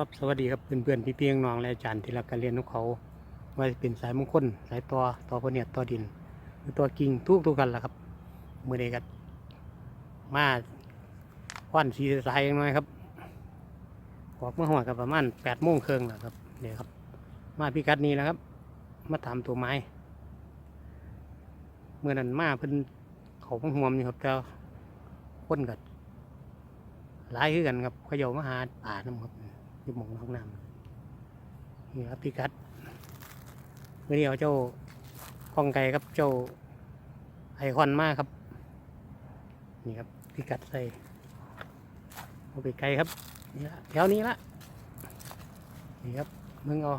ครับสวัสดีครับเพื่อนๆพี่เพียงน้องและอาจารย์ที่รักการเรียนของเขาว่าจะเป็นสายมงคลสายต่อต่อพเนียดต่อดินหรือตัวกิ่งทุกทุกกันแหละครับเมื่อนี้ก็มาควันสีสายยังน้อยครับออกเมื่อหัวกับประมาณแปดโมงครึ่งแหละครับเนี่ยครับ มาพิกัดนี้แล้วครับ มาถามตัวไม้เมื่อนั้นมาเพิ่นเขาพังหวมอยู่ครับแต่คนกัดหลายคือกันครับขาเยามาหาป่าน้ำครับ อยู่หมองห้องน้ำนี่ครับพี่กัดเมื่อนี้เอาเจ้าข้องไก่ครับเจ้าไอคอนมากครับ นี่ครับพี่กัดใส่เอาไปไกลครับนี่ละแถวนี้ละนี่ครับมึงเอา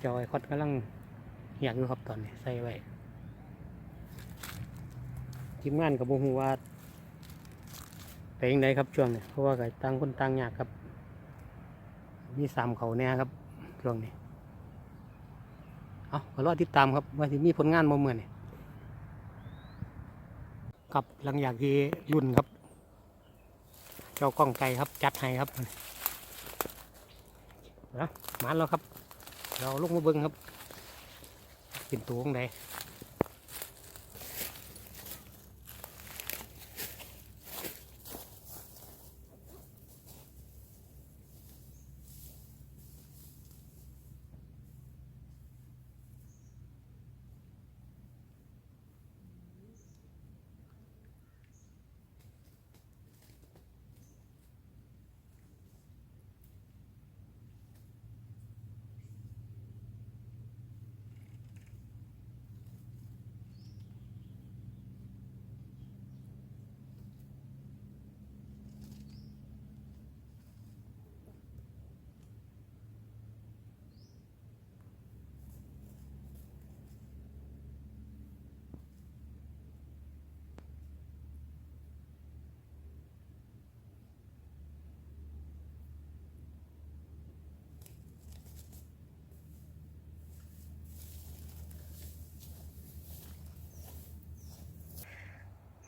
เจ้าไอคอนกำลังอยากอยู่ครับตอนนี้ใส่ไว้ทีมงานกับโมหูว่า ไปยังไงครับช่วงนี้เพราะว่าก็ต่างคนต่างยากครับ มีสามเขาเนี่ยครับช่วงนี้เอาก็รอติดตามครับว่าจะมีผลงานบ่เมื่อนี่ครับหลังอยากที่รุ่นครับ เจ้ากล้องไก่ครับจัดให้ครับนะมาแล้วครับ เราลงมาเบิ้งครับเป็นตัวของใด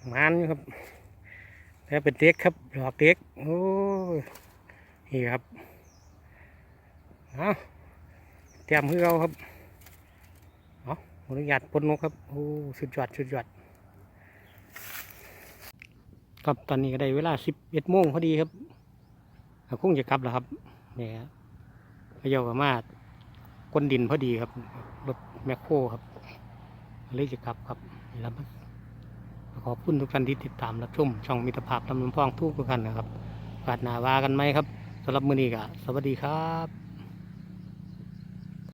มานี่ครับ แล้วเป็นเด็กครับดอกเด็กโอ้ยนี่ครับเอาเตรียมเพื่อเอาครับเอาอนุญาตปนนกครับโอ้สุดยอดสุดยอดครับตอนนี้ก็ได้เวลาสิบเอ็ดโมงพอดีครับคงจะกลับแล้วครับเนี่ยพยากับมาก้นดินพอดีครับรถแมคโครครับเลยจะกลับครับแล้ว ขอบคุณทุกท่านที่ติดตามรับชมช่องมิตรภาพลำน้ำพองทุกทุกท่านนะครับฝาดหนาว่ากันไหมครับสำหรับมือนี้ก็สวัสดีครับ